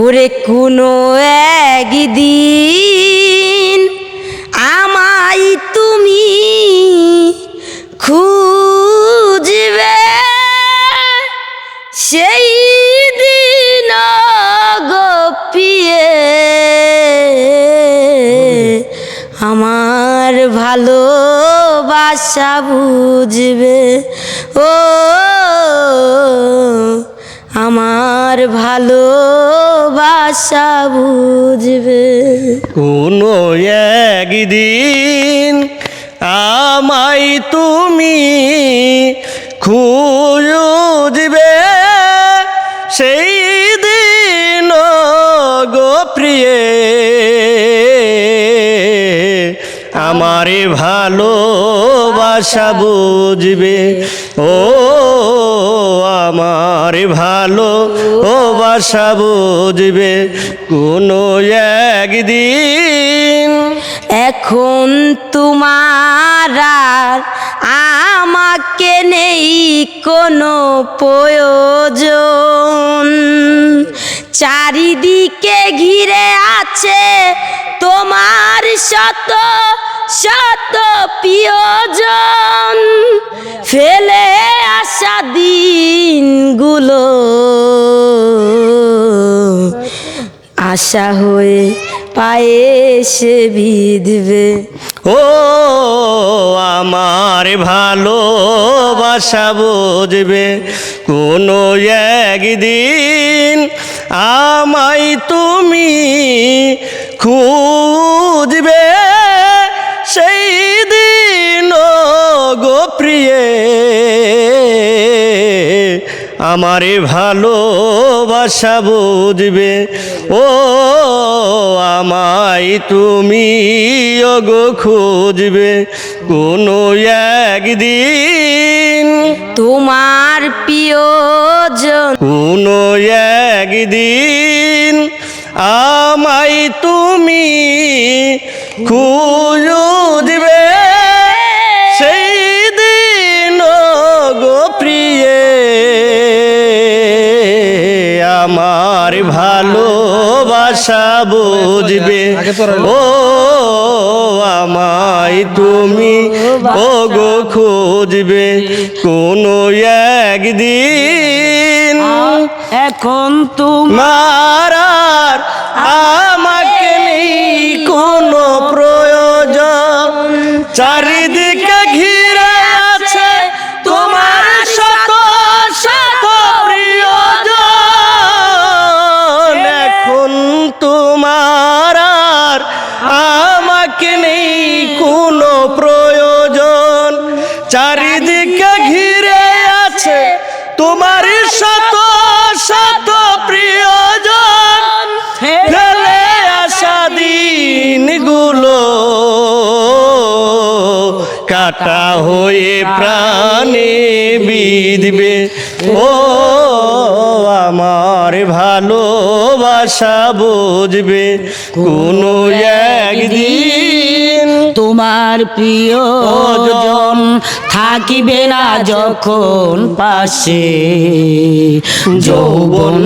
ওরে কোনো একদিন আমায় তুমি খুঁজবে। সেই দিন গোপিয়ে আমার ভালোবাসা বুঝবে। ও আমার ভালোবাসা বুঝবে। কোনো একদিন আমায় তুমি খুঁজবে। সেই দিন গো প্রিয়ে আমারে ভালোবাসা বুঝবে। ও আমার ভালো ও বাসা বুঝবে কোনো একদিন। এখন তোমার আমাকে নেই কোনো প্রয়োজন। চারিদিকে ঘিরে আছে তোমার শত শত প্রিয়জন ফেলে আসা দিনগুলো। আশা হয়ে পায়ে সে বিধবে ও আমার ভালোবাসা বুঝবে কোনো একদিন আমায় তুমি খুঁজবে। আমারে ভালোবাসা বুঝবে। ও আমায় তুমি গো খুঁজবে। কোনো একদিন তোমার প্রিয়জন কোনো একদিন আমায় তুমি খুঁজবে। আমার ভালোবাসা বুঝবে। ও আমায় তুমি ও গো খুঁজবে। কোনো একদিন এখন তোমার মারার আমাকে নেই কোনো প্রয়োজন। চারিদিকে তোমার শত শত প্রিয়জন ফেলে আসা দিনগুলো কাটা হয়ে প্রাণে বিধবে। ও আমার ভালোবাসা বুঝবে কোনো একদিন। তোমার প্রিয়জন থাকিবে না যখন পাশে। যৌবন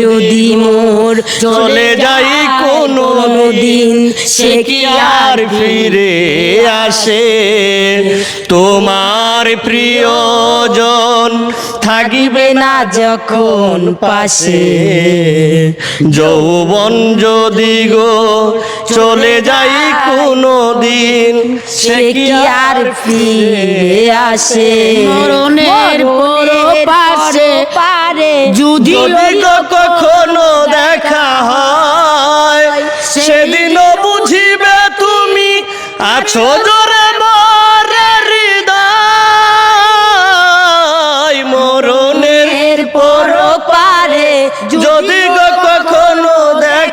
যদি মোর চলে যাই কোনো দিন সে কি আর ফিরে আসে? তোমার প্রিয়জন থাকিবে না যখন পাশে। যৌবন যদি গো চলে যাই কোনো দিন সে কি আর ফিরে আসে? মরণের পরো পাশে পারে যদি কখনো দেখা হয় সেদিনও বুঝিবে তুমি আছো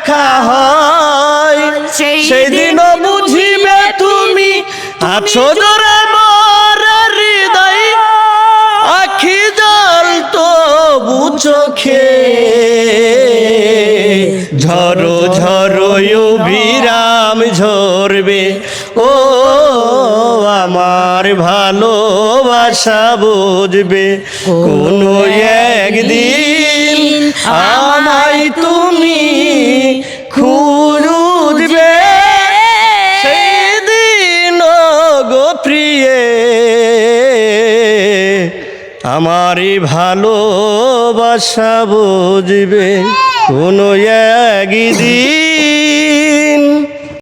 দেখা হয়। সেদিনও বুঝিবে তুমি আছো জোরে মরে হৃদয়। আখি জল তো চোখে। ঝরো ঝরো বিরাম ঝরবে। ও আমার ভালোবাসা বুঝবে। কোনো একদিন আমায় তুমি খুঁজবে সেই সেদিন গো আমারই ভালোবাসা বুঝবে। কোনো একদিন